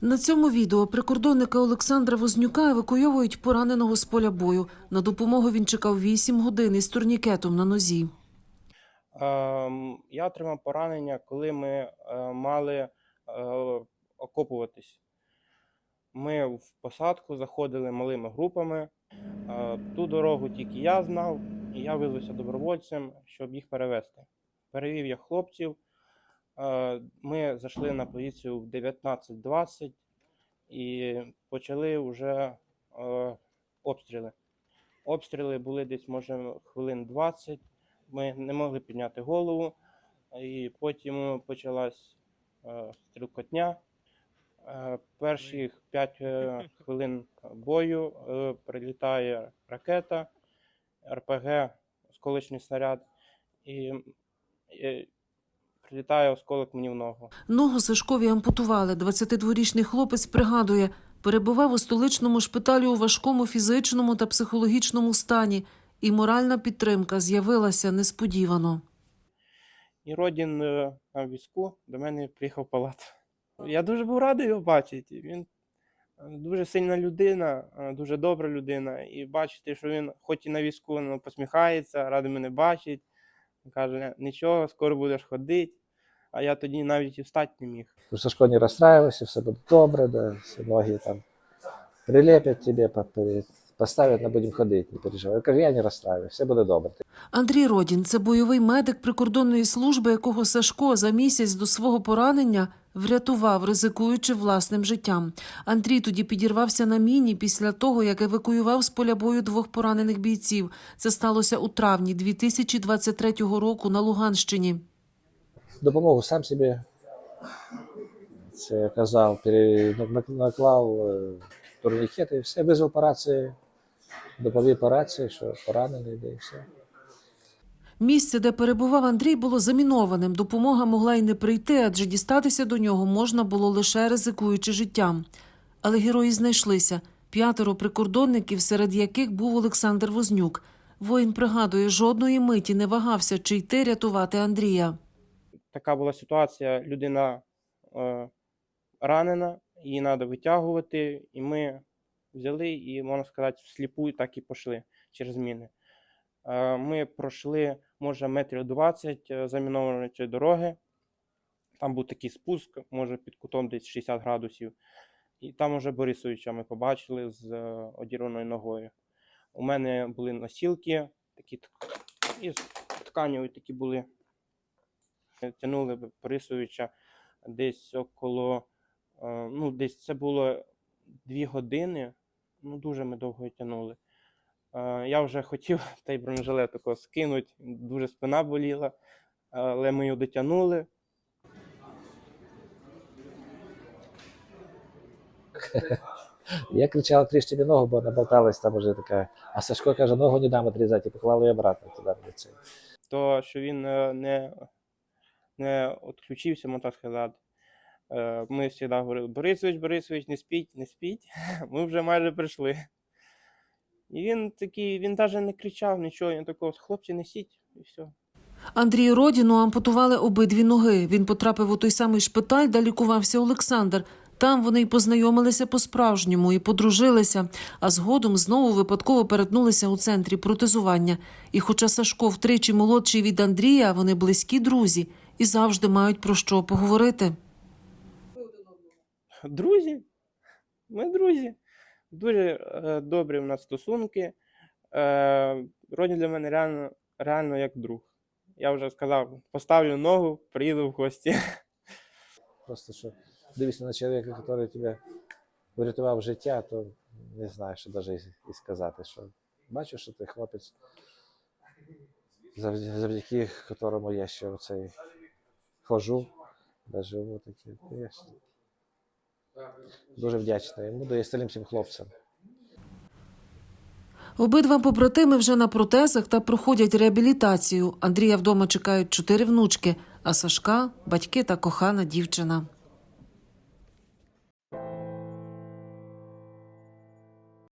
На цьому відео прикордонника Олександра Вознюка евакуйовують пораненого з поля бою. На допомогу він чекав 8 годин із турнікетом на нозі. Ем, Я отримав поранення, коли ми е, мали е, окопуватись. Ми в посадку заходили малими групами. Е, Ту дорогу тільки я знав, і я визвався добровольцем, щоб їх перевезти. Перевів я хлопців. Е, Ми зайшли на позицію в 19.20 і почали вже е, обстріли. Обстріли були десь, може, хвилин 20 ми не могли підняти голову, і потім почалась е, стрілкотня. Перші 5 хвилин бою прилітає ракета, РПГ, осколочний снаряд, і прилітає осколок мені в ногу. Ногу Сашкові ампутували. 22-річний хлопець пригадує, перебував у столичному шпиталі у важкому фізичному та психологічному стані, і моральна підтримка з'явилася несподівано. І Родін е, на візку до мене приїхав в палату. Я дуже був радий його бачити. Він е, дуже сильна людина, е, дуже добра людина. І бачити, що він, хоч і на візку, ну, посміхається, радий мене бачить. Каже, нічого, скоро будеш ходити. А я тоді навіть і встати не міг. Сашко не расстраивайся, все буде добре, да, ноги там прилепять тебе, по- по- поставят, мы будем ходить, не переживай. Я кажу, я не расстраиваюсь, все буде добре. Андрій Родін це бойовий медик прикордонної служби, якого Сашко за місяць до свого поранення врятував, ризикуючи власним життям. Андрій тоді підірвався на міні після того, як евакуював з поля бою двох поранених бійців. Це сталося у травні 2023 року на Луганщині. Допомогу сам собі це казав, на- на- наклав е, турнікети все, визвав по рації, доповів по рації, що поранений, да і все. Місце, де перебував Андрій, було замінованим. Допомога могла й не прийти, адже дістатися до нього можна було лише ризикуючи життям. Але герої знайшлися п'ятеро прикордонників, серед яких був Олександр Вознюк. Воїн пригадує, жодної миті не вагався, чи йти рятувати Андрія. така була ситуація, людина е, ранена, її треба витягувати, і ми взяли і, можна сказати, всліпу так і пішли через міни. Е, ми пройшли, може, метрів 20 е, замінованої цієї дороги. Там був такий спуск, може, під кутом десь 60 градусів. І там уже Борисовича ми побачили з е, одірваною ногою. У мене були носілки, такі і тканеві такі були тягнули б Борисовича десь около, ну, десь це було дві години. Ну, дуже ми довго тягнули. Е, Я вже хотів той бронежилет такого скинути, дуже спина боліла, але ми його дотягнули. Я кричав, отріж тобі ногу, бо наболталась там уже така. А Сашко каже, ногу не дам отрізати, і поклав її обратно туди. То, що він е, не, не відключився, можна сказати. Е, Ми завжди говорили, Борисович, Борисович, не спіть, не спіть. Ми вже майже прийшли. І він такий, він навіть не кричав нічого, він такого, хлопці, несіть, і все. Андрію Родіну ампутували обидві ноги. Він потрапив у той самий шпиталь, де лікувався Олександр. Там вони й познайомилися по-справжньому і подружилися, а згодом знову випадково перетнулися у центрі протезування. І хоча Сашко втричі молодший від Андрія, вони близькі друзі і завжди мають про що поговорити. Друзі, ми друзі. Дуже е, добрі в нас стосунки. Е, Родін для мене реально, реально як друг. Я вже сказав, поставлю ногу, приїду в гості. Просто що дивишся на чоловіка, який тебе врятував життя, то не знаю, що навіть і сказати. Що бачу, що ти хлопець, завдяки, якому я ще оцей хожу, живу такі. Дуже вдячний йому, і остальним всім хлопцям. Обидва побратими вже на протезах та проходять реабілітацію. Андрія вдома чекають чотири внучки, а Сашка батьки та кохана дівчина.